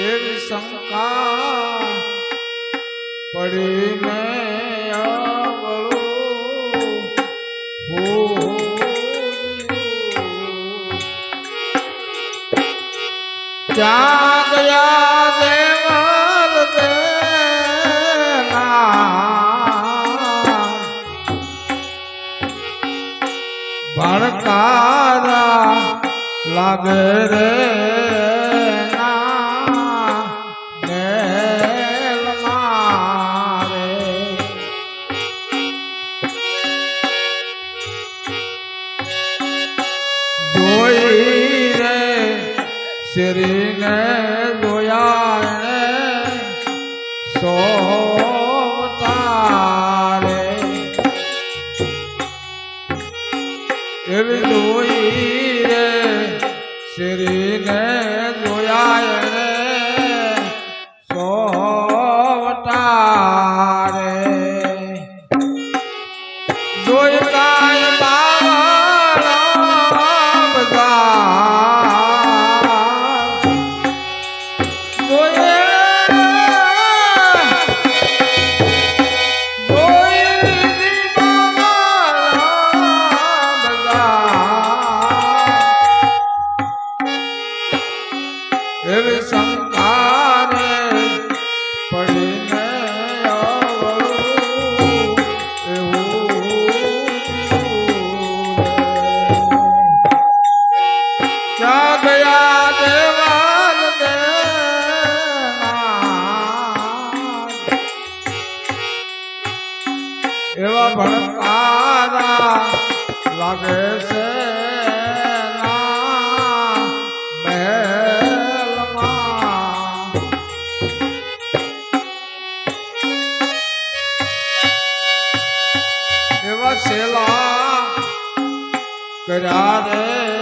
એવી શંકા પડીને ત્યાં ગયા દેવલ દેના ભણકારા લાગે રે શરીને જોયા સોતારે. એવી જોઈ રે શરીને જોયા એવા ભણકારા લાગે છે કર્યા રે.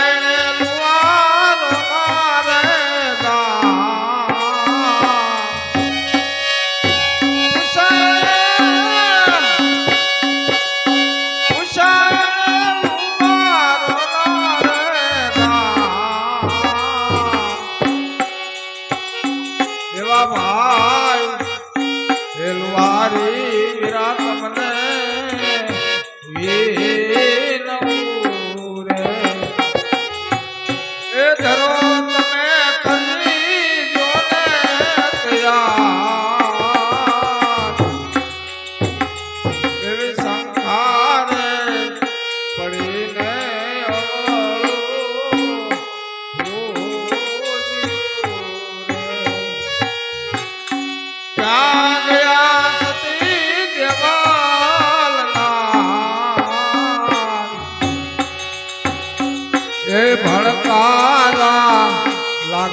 be.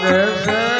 Deus.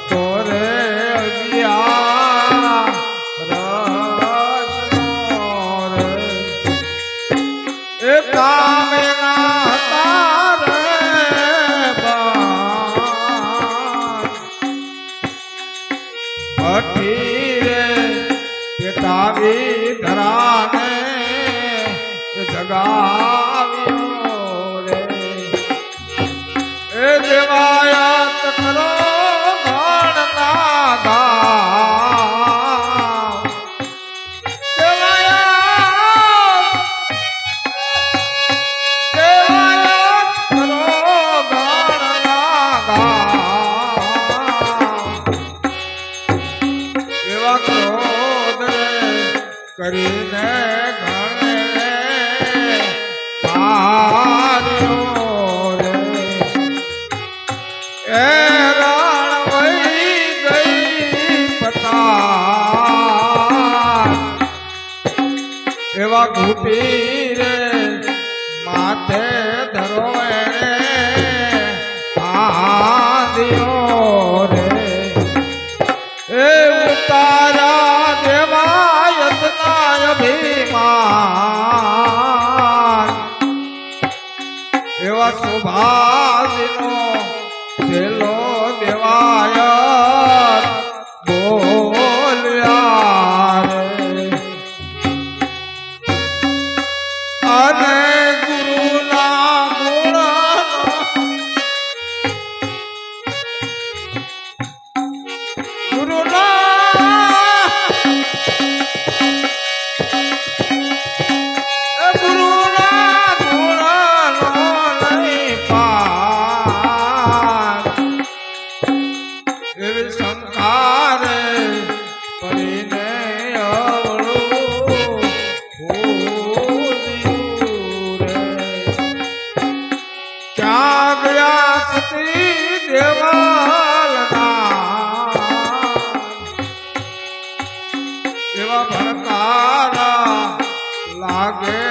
હતો રે એ કામેના હતા રે અઠી રે પેટાવી ધરાને જગાવ્યો રે એ દેવા સુભાષનો છેલ્લો દેવાય બોલ્યા એવા ભણકારા લાગે